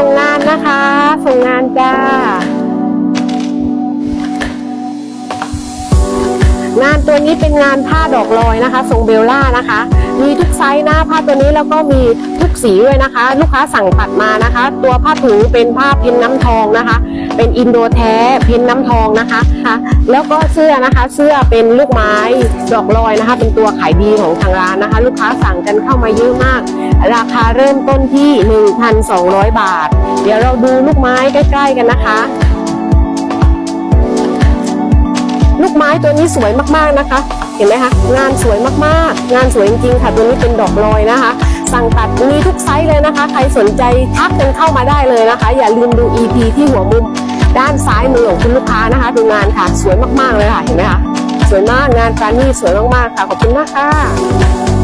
ส่งงานนะคะ ส่งงานจ้า งานตัวนี้เป็นงานผ้าดอกลอยนะคะ ทรงเบลล่านะคะ มีทุกไซส์นะผ้าตัวนี้แล้วก็มีทุกสีด้วยนะคะ ลูกค้าสั่งตัดมานะคะ ตัวผ้าถุงเป็นผ้าพิมพ์น้ำทองนะคะ เป็นอินโดแท้พิมพ์น้ำทองนะคะค่ะแล้วก็เสื้อนะคะ เสื้อเป็นลูกไม้ดอกลอยนะคะ เป็นตัวขายดีของทางร้านนะคะ ลูกค้าสั่งกันเข้ามาเยอะมาก ราคาเริ่มต้นที่ 1,200 บาท เดี๋ยวเราดูลูกไม้ใกล้ ๆ กันนะคะ ลูกไม้ตัวนี้สวยมากๆนะคะ เห็นไหมคะ งานสวยมากๆ งานสวยจริงๆค่ะ ตัวนี้เป็นดอกลอยนะคะ สั่งตัดมีทุกไซส์เลยนะคะ ใครสนใจทักกันเข้ามาได้เลยนะคะ อย่าลืมดู EP ที่หัวมุมด้านซ้ายมือของคุณลูกค้านะคะ ดูงานค่ะ สวยมากๆเลยค่ะ เห็นไหมคะ สวยมากงานปราณีตสวยมากๆค่ะ ขอบคุณมากค่ะ